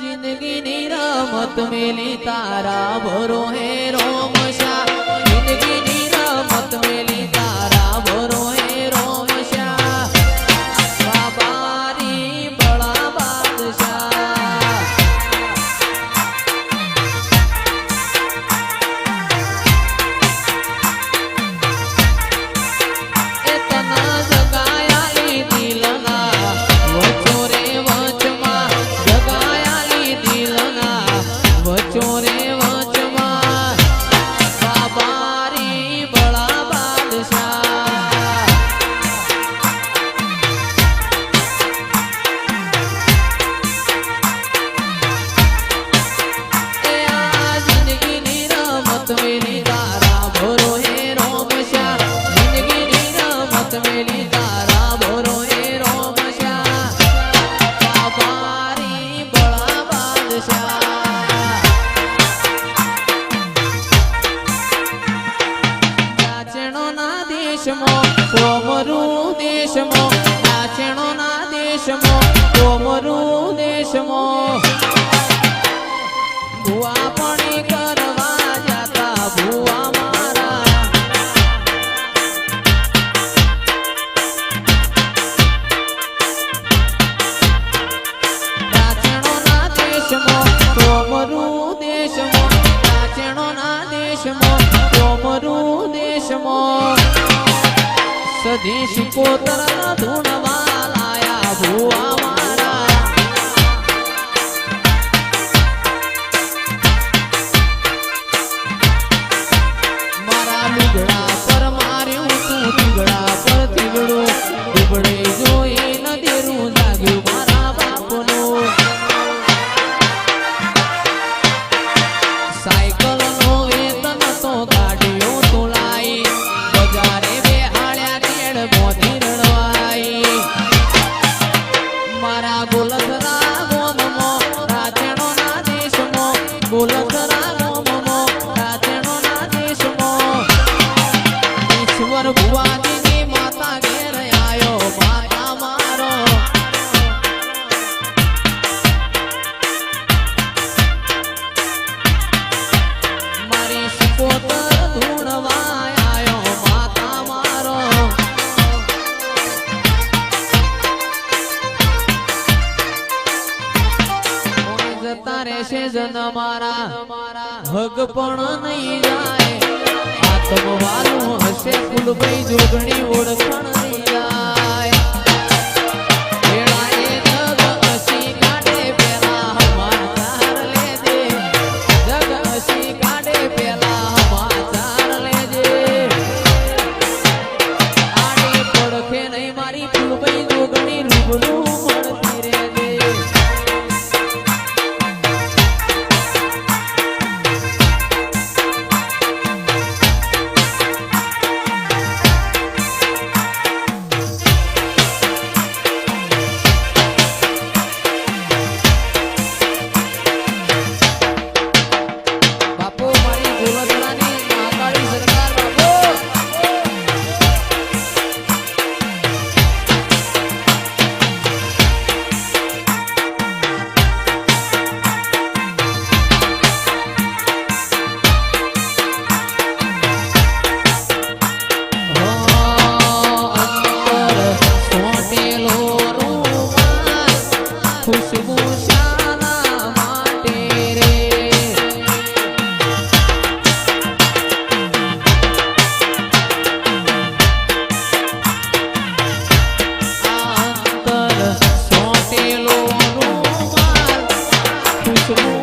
જિંદગીની રમત મેલી તારા ભરો હે રોમ જગદીશ કોતરા ધૂણવા કરતા રહેશે જન મારા. હગ પણ નહીં જાય આત્મવાલું હશે ફૂલભાઈ જોગણી ઓળખણ. watching.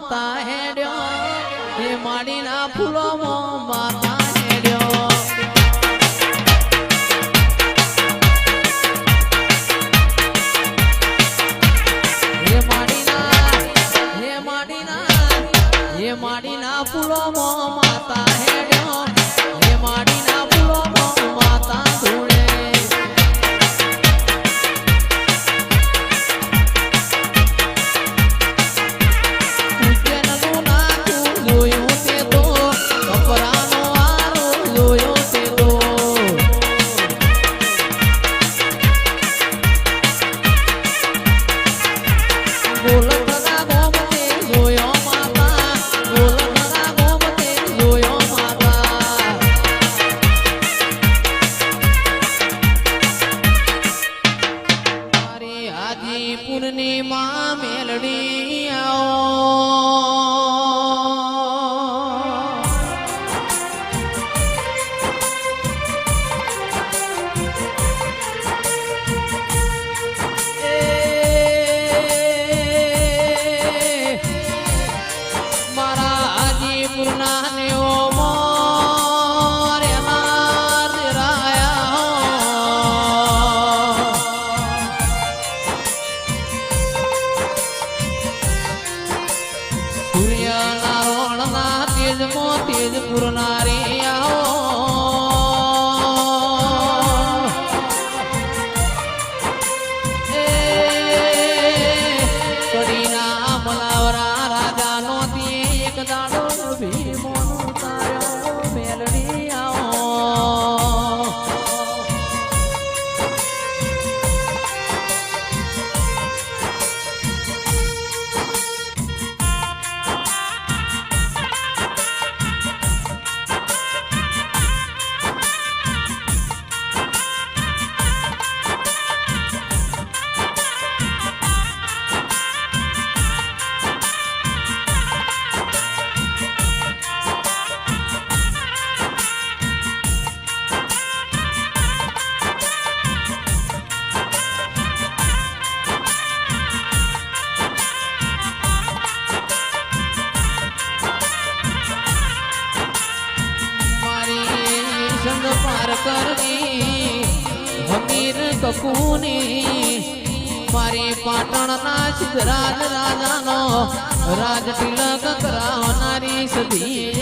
માતા હેડ્યો એ માડીના ફૂલો માતા માડીના ફૂલો મોમાં સૂર્ય નારોણના તેજમાં તેજ પૂરનારી આવો. કડીના મલાવરા રાજાનો તે એક દાડો ભીમોનો કરવી? હમીર કકુની મારી પાટણના સિદ્ધરાજ રાજાનો રાજ તિલક કરાવનારી આવો